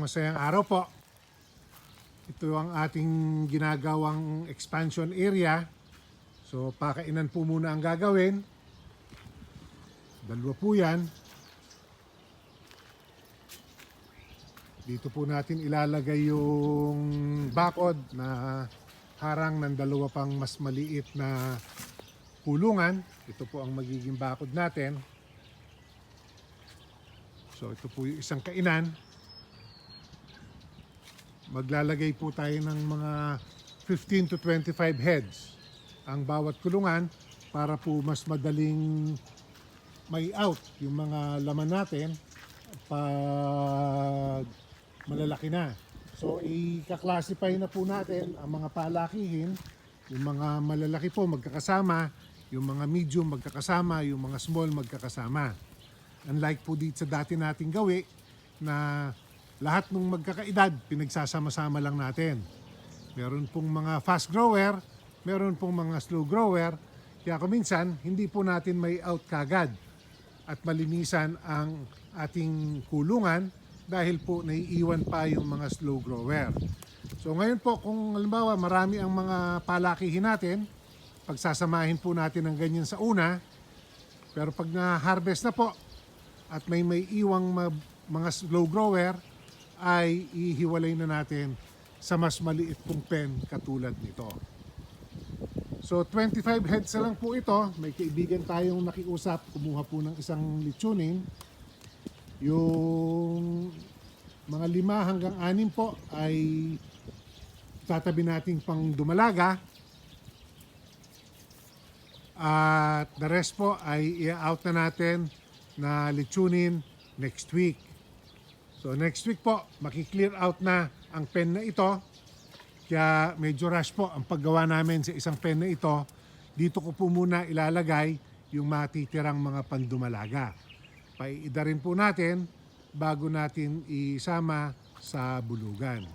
masayang araw po. Ito ang ating ginagawang expansion area. So pakainan po muna ang gagawin. Dalawa po yan. Dito po natin ilalagay yung bakod na harang ng dalawa pang mas maliit na kulungan. Ito po ang magiging bakod natin. So ito po yung isang kainan. Maglalagay po tayo ng mga 15 to 25 heads ang bawat kulungan para po mas madaling may out yung mga laman natin pag malalaki na. So i-classify na po natin ang mga palakihin, yung mga malalaki po magkakasama, yung mga medium magkakasama, yung mga small magkakasama. Unlike po dito sa dati nating gawi na lahat ng magkakaedad pinagsasama-sama lang natin. Meron pong mga fast grower, meron pong mga slow grower. Kaya kuminsan, hindi po natin may out kagad at malinisan ang ating kulungan dahil po naiiwan pa yung mga slow grower. So ngayon po, kung halimbawa marami ang mga palakihin natin, pagsasamahin po natin ng ganyan sa una, pero pag na-harvest na po at may may iwang mga slow grower, ay ihiwalay na natin sa mas maliit pong pen katulad nito. So 25 heads lang po ito. May kaibigan tayong nakiusap, kumuha po ng isang litsunin. Yung mga lima hanggang anim po ay tatabi nating pang dumalaga. At the rest po ay i-out na natin na litsunin next week. So next week po, makiklear out na ang pen na ito. Kaya medyo rush po ang paggawa namin sa isang pen na ito. Dito ko po muna ilalagay yung matitirang mga pandumalaga. Paiida rin po natin bago natin isama sa bulugan.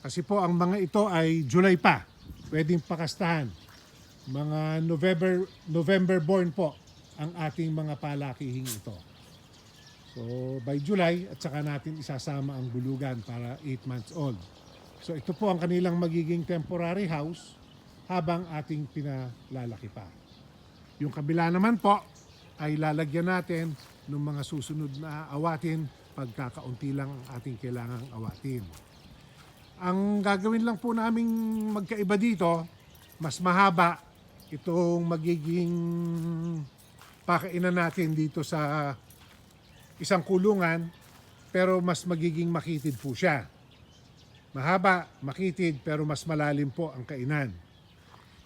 Kasi po ang mga ito ay July pa. Pwedeng pakastahan. Mga November, November born po ang ating mga palakihing ito. So by July at saka natin isasama ang bulugan para 8 months old. So ito po ang kanilang magiging temporary house habang ating pinalalaki pa. Yung kabila naman po ay lalagyan natin ng mga susunod na awatin pagkakaunti lang ang ating kailangang awatin. Ang gagawin lang po naming magkaiba dito, mas mahaba itong magiging pakainan natin dito sa isang kulungan pero mas magiging makitid po siya. Mahaba, makitid pero mas malalim po ang kainan.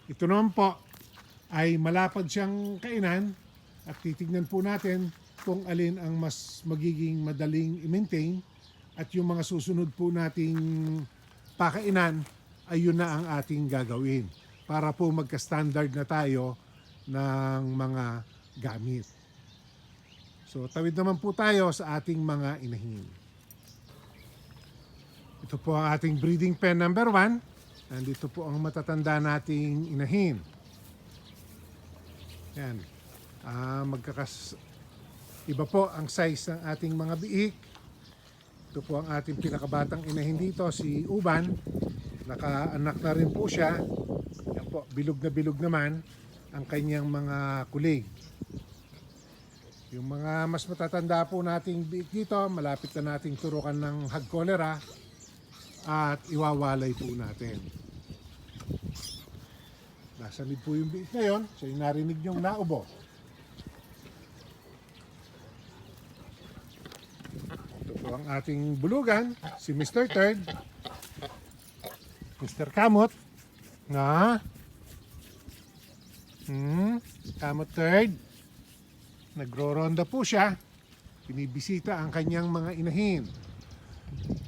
Ito naman po ay malapad siyang kainan at titignan po natin kung alin ang mas magiging madaling i-maintain at yung mga susunod po nating pakainan ay yun na ang ating gagawin para po magka-standard na tayo ng mga gamit. So tawid naman po tayo sa ating mga inahin. Ito po ang ating breeding pen number one. Nandito po ang matatanda nating inahin. Yan. Ah, magkakas... Iba po ang size ng ating mga biik. Ito po ang ating pinakabatang inahin dito, si Uban. Nakaanak na rin po siya. Yan po, bilog na bilog naman ang kanyang mga kulig. Yung mga mas matatanda po nating biik dito, malapit na nating turukan ng hag cholera at iwawalay po natin. Nasa mid po yung biik ngayon, so yung narinig yung naubo. Ito po ang ating bulugan, si Mr. Third. Mr. Kamot. Na? Hmm, Kamot Third. Nagro-ronda po siya. Binibisita ang kanyang mga inahin.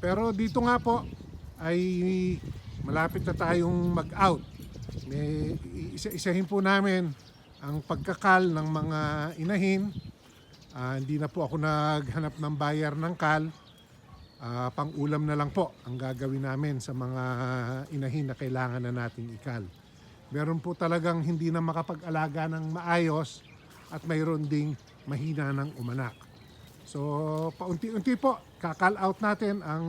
Pero dito nga po ay malapit na tayong mag-out. Isa-isahin po namin ang pagkakal ng mga inahin. Ah, hindi na po ako naghanap ng bayar ng kal. Ah, pang-ulam na lang po ang gagawin namin sa mga inahin na kailangan na nating ikal. Meron po talagang hindi na makapag-alaga ng maayos at mayroon ding mahina ng umanak. So, paunti-unti po, kakal out natin ang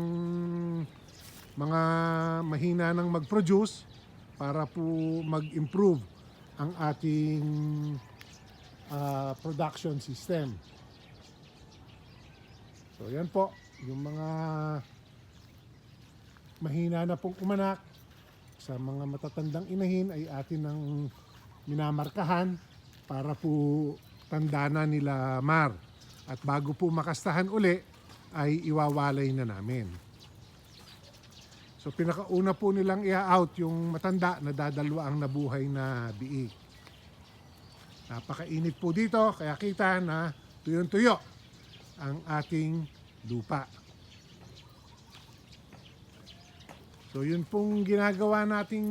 mga mahina ng mag-produce para po mag-improve ang ating ah, production system. So yan po, yung mga mahina na pong umanak sa mga matatandang inahin ay atin ng minamarkahan para po tanda na nila Mar. At bago po makastahan uli ay iwawalay na namin. So pinakauna po nilang i-out yung matanda na dadalwa ang nabuhay na biik. Napakainit po dito kaya kita na tuyong-tuyo ang ating lupa. So yun pong ginagawa nating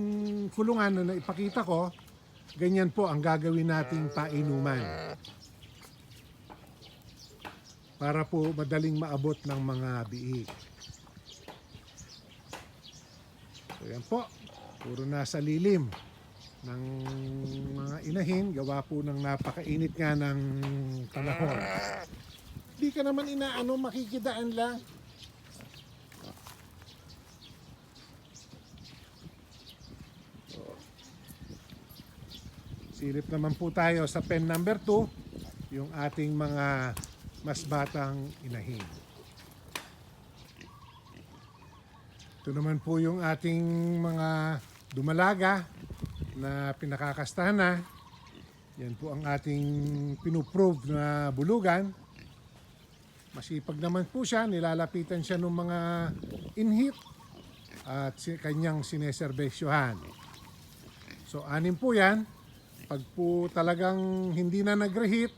kulungan na naipakita ko, ganyan po ang gagawin nating painuman. Para po madaling maabot ng mga biik. So yan po, puro nasa lilim ng mga inahin, gawa po ng napakainit nga ng panahon. Di ka naman inaano, makikidaan lang. Silip naman po tayo sa pen number 2, yung ating mga mas batang inahin. Ito naman po yung ating mga dumalaga na pinakakastahan na. Yan po ang ating pinuprove na bulugan. Masipag naman po siya, nilalapitan siya ng mga inhit at kanyang sineserbesyohan. So anim po yan. Pag po talagang hindi na nag-reheat,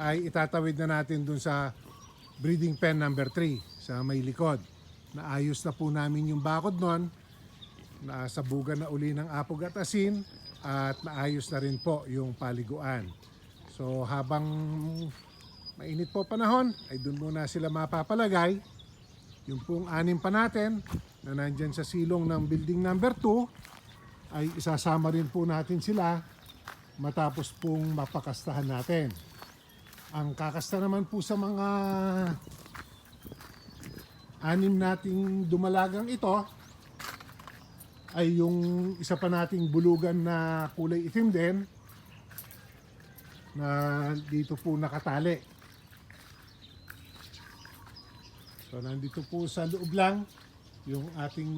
ay itatawid na natin dun sa breeding pen number 3 sa may likod. Naayos na po namin yung bakod nun. Nasabugan na uli ng apog at asin at naayos na rin po yung paliguan. So habang mainit po panahon, ay dun muna sila mapapalagay. Yung pong anim pa natin na nandyan sa silong ng building number 2 ay isasama rin po natin sila matapos pong mapakastahan natin. Ang kakasta naman po sa mga anim nating dumalagang ito ay yung isa pa nating bulugan na kulay itim din na dito po nakatali. So nandito po sa loob lang yung ating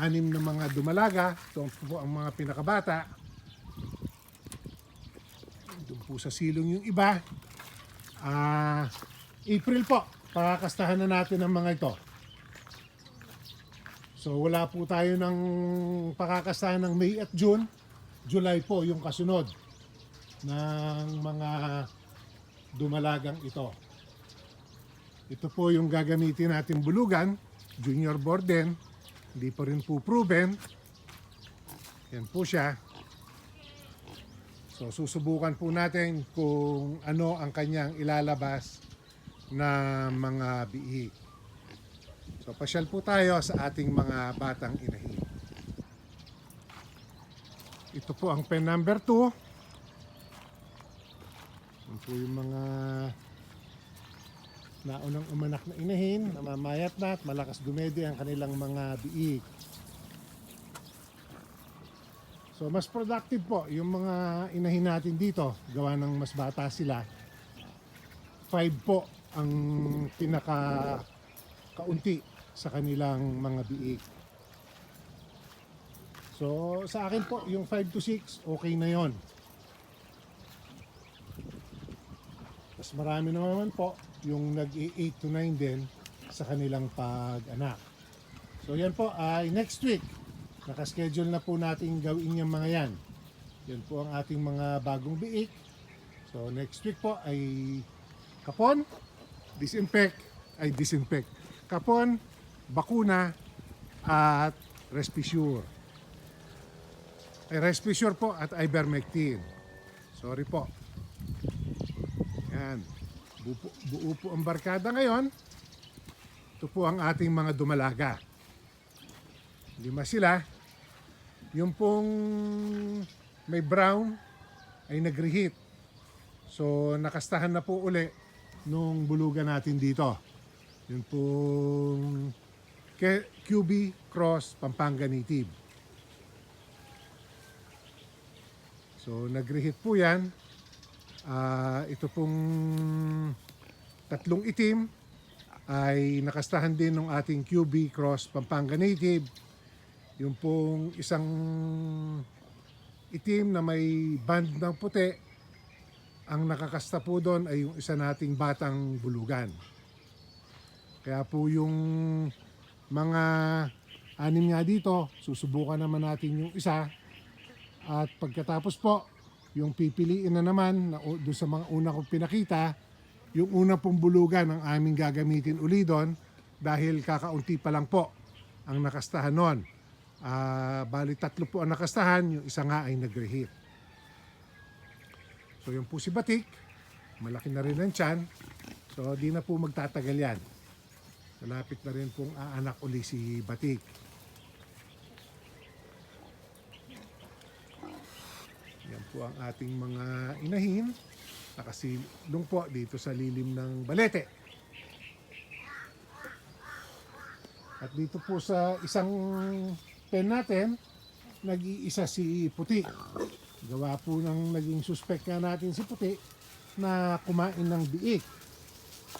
anim na mga dumalaga. Ito po ang mga pinakabata. Doon po sa silong yung iba. Ah, April po, pakakastahan na natin ang mga ito. So wala po tayo ng pakakastahan ng May at June. July po yung kasunod ng mga dumalagang ito. Ito po yung gagamitin natin bulugan, junior borden. Hindi pa rin po proven. Yan po siya. So susubukan po natin kung ano ang kanyang ilalabas na mga biik. So pasyal po tayo sa ating mga batang inahin. Ito po ang pen number 2. Yan po yung mga naunang umanak na inahin, namamayat na at malakas dumede ang kanilang mga biik. So mas productive po yung mga inahin natin dito, gawa ng mas bata sila. Five po ang pinaka kaunti sa kanilang mga biik. So sa akin po, yung 5 to 6, okay na yon. Mas marami naman po yung nag-8 to 9 din sa kanilang pag-anak. So yan po ay next week. Nakaschedule na po natin gawin yung mga yan. Yan po ang ating mga bagong biik. So next week po ay kapon, disinfect, ay disinfect. Kapon, bakuna, at Respisure. Ay Respisure po at Ivermectin. Sorry po. Yan. Buo, buo po ang barkada ngayon. Ito po ang ating mga dumalaga. Lima sila. Yung pong may brown ay nag-reheat. So nakastahan na po uli nung bulugan natin dito. Yun pong QB Cross Pampanga Native. So nag-reheat po yan. Ah, ito pong tatlong itim ay nakastahan din ng ating QB Cross Pampanga Native. Yung pong isang itim na may band ng puti, ang nakakasta po doon ay yung isa nating batang bulugan. Kaya po yung mga anim nga dito, susubukan naman natin yung isa. At pagkatapos po, yung pipiliin na naman na doon sa mga una kong pinakita, yung una pong bulugan ang aming gagamitin uli doon dahil kakaunti pa lang po ang nakastahan noon. Ah, bali tatlo po ang nakastahan, yung isa nga ay nag-reheat. So yung po si Batik, malaki na rin ang tiyan. So di na po magtatagal yan. Malapit na rin pong aanak uli si Batik. Yan po ang ating mga inahin. Nakasilong po dito sa lilim ng balete. At dito po sa isang pen natin, nag-iisa si Puti. Gawa po ng naging suspect nga natin si Puti na kumain ng biik.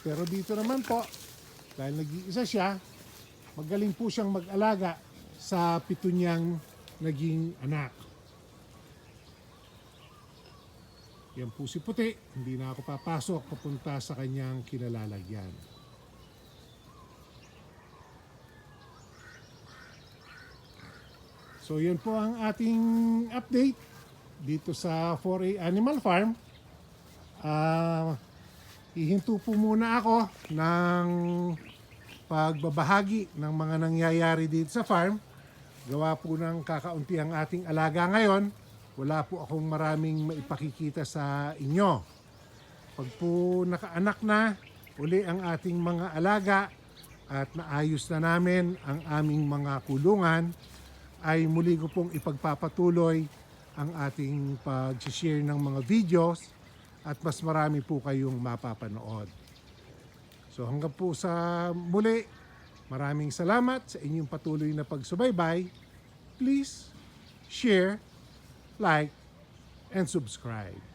Pero dito naman po, dahil nag-iisa siya, magaling po siyang mag-alaga sa pito niyang naging anak. Yan po si Puti, hindi na ako papasok papunta sa kanyang kinalalagyan. So yan po ang ating update dito sa 4A Animal Farm. Ah, hihinto po muna ako ng pagbabahagi ng mga nangyayari dito sa farm. Gawa po ng kakaunti ang ating alaga ngayon. Wala po akong maraming maipakikita sa inyo. Pag po nakaanak na, uli ang ating mga alaga at naayos na namin ang aming mga kulungan, ay muli ko pong ipagpapatuloy ang ating pag-share ng mga videos at mas marami po kayong mapapanood. So hanggang po sa muli, maraming salamat sa inyong patuloy na pagsubaybay. Please share, like, and subscribe.